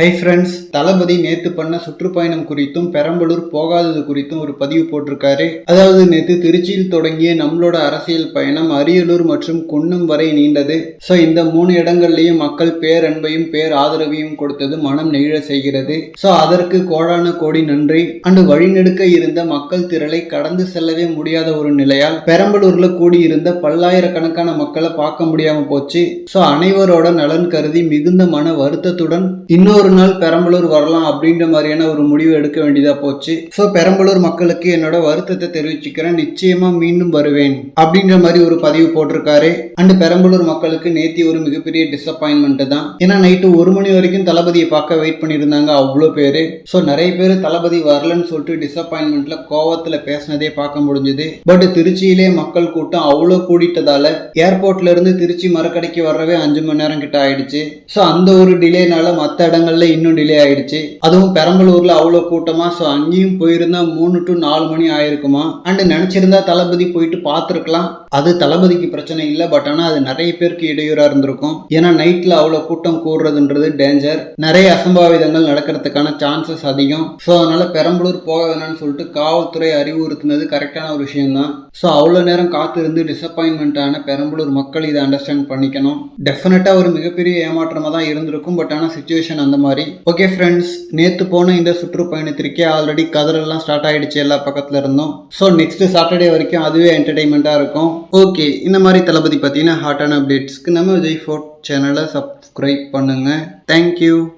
Hi friends தளபதி நேத்து பண்ண சுற்றுப்பயணம் குறித்தும் பெரம்பலூர் போகாதது குறித்தும் ஒரு பதிவு போட்டிருக்காரு. அதாவது நேத்து திருச்சியில் தொடங்கிய நம்மளோட அரசியல் பயணம் அரியலூர் மற்றும் குன்னம் வரை நீண்டது. ஸோ இந்த மூணு இடங்கள்லையும் மக்கள் பேரன்பையும் பேர் ஆதரவையும் கொடுத்தது மனம் நெகிழ செய்கிறது. ஸோ அதற்கு கோடான கோடி நன்றி. அண்டு வழிநெடுக்க இருந்த மக்கள் திரளை கடந்து செல்லவே முடியாத ஒரு நிலையால் பெரம்பலூர்ல கூடியிருந்த பல்லாயிரக்கணக்கான மக்களை பார்க்க முடியாம போச்சு. ஸோ அனைவரோட நலன் கருதி மிகுந்த மன வருத்தத்துடன் இன்னொரு நாள் பெரம்பலூர் வரலாம் அப்படின்ற மாதிரியான ஒரு முடிவு எடுக்க வேண்டியதா போச்சு. ஸோ பெரம்பலூர் மக்களுக்கு என்னோட வருத்தத்தை தெரிவிச்சுக்கிறேன். நிச்சயமா மீண்டும் வருவேன் அப்படின்ற மாதிரி ஒரு பதிவு போட்டிருக்காரு. அண்ட் பெரம்பலூர் மக்களுக்கு நேத்தி ஒரு மிகப்பெரிய டிசப்பாயின்மெண்ட் தான். ஏன்னா நைட்டு ஒரு மணி வரைக்கும் தளபதியை பார்க்க வெயிட் பண்ணியிருந்தாங்க அவ்வளோ பேர். ஸோ நிறைய பேர் தளபதி வரலன்னு சொல்லிட்டு டிசப்பாயின்மெண்ட்ல கோவத்தில் பேசினதே பார்க்க முடிஞ்சது. பட் திருச்சியிலே மக்கள் கூட்டம் அவ்வளோ கூடிட்டதால ஏர்போர்ட்ல இருந்து திருச்சி மரக்கடைக்கு வரவே அஞ்சு மணி நேரம் கிட்ட ஆயிடுச்சு. ஸோ அந்த ஒரு டிலேனால மற்ற இடங்கள்ல இன்னும் டிலே ஆயிடுச்சு. அதுவும் பெரம்பலூர்ல அவ்வளோ கூட்டமா ஸோ அங்கேயும் போயிருந்தா மூணு டு நாலு மணி ஆயிருக்குமா? அண்ட் நினைச்சிருந்தா தளபதி போயிட்டு பார்த்துருக்கலாம். அது தளபதிக்கு பிரச்சனை இல்லை பட் ஆனால் அது நிறைய பேருக்கு இடையூறா இருந்திருக்கும். ஏன்னா நைட்ல அவ்வளோ கூட்டம் கூடுறதுன்றது டேஞ்சர் நிறைய அசம்பாவிதங்கள் நடக்கிறதுக்கான சான்சஸ் அதிகம். ஸோ அதனால பெரம்பலூர் போக வேணாம்னு சொல்லிட்டு காவல்துறை அறிவுறுத்தினது கரெக்டான ஒரு விஷயம் தான் ஸோ அவ்வளோ நேரம் காத்திருந்து டிசப்பாயின்மெண்ட் ஆன பெரம்பலூர் மக்கள் இதை அண்டர்ஸ்டாண்ட் பண்ணிக்கணும். டெஃபினட்டாக ஒரு மிகப்பெரிய ஏமாற்றமாக தான் இருந்திருக்கும் பட் ஆனால் சுச்சுவேஷன் அந்த மாதிரி. ஓகே ஃப்ரெண்ட்ஸ் நேற்று போன இந்த சுற்றுப்பயணத்திற்கே ஆல்ரெடி கதறெல்லாம் ஸ்டார்ட் ஆகிடுச்சு எல்லா பக்கத்தில் இருந்தும். ஸோ நெக்ஸ்ட் சாட்டர்டே வரைக்கும் அதுவே என்டர்டைன்மெண்ட்டாக இருக்கும். ஓகே இந்த மாதிரி தளபதி பார்த்தீங்கன்னா ஹாட்டான அப்டேட்ஸ்க்கு நம்ம விஜய் ஃபோர்ட் சேனலை சப்ஸ்கிரைப் பண்ணுங்கள் தேங்க்யூ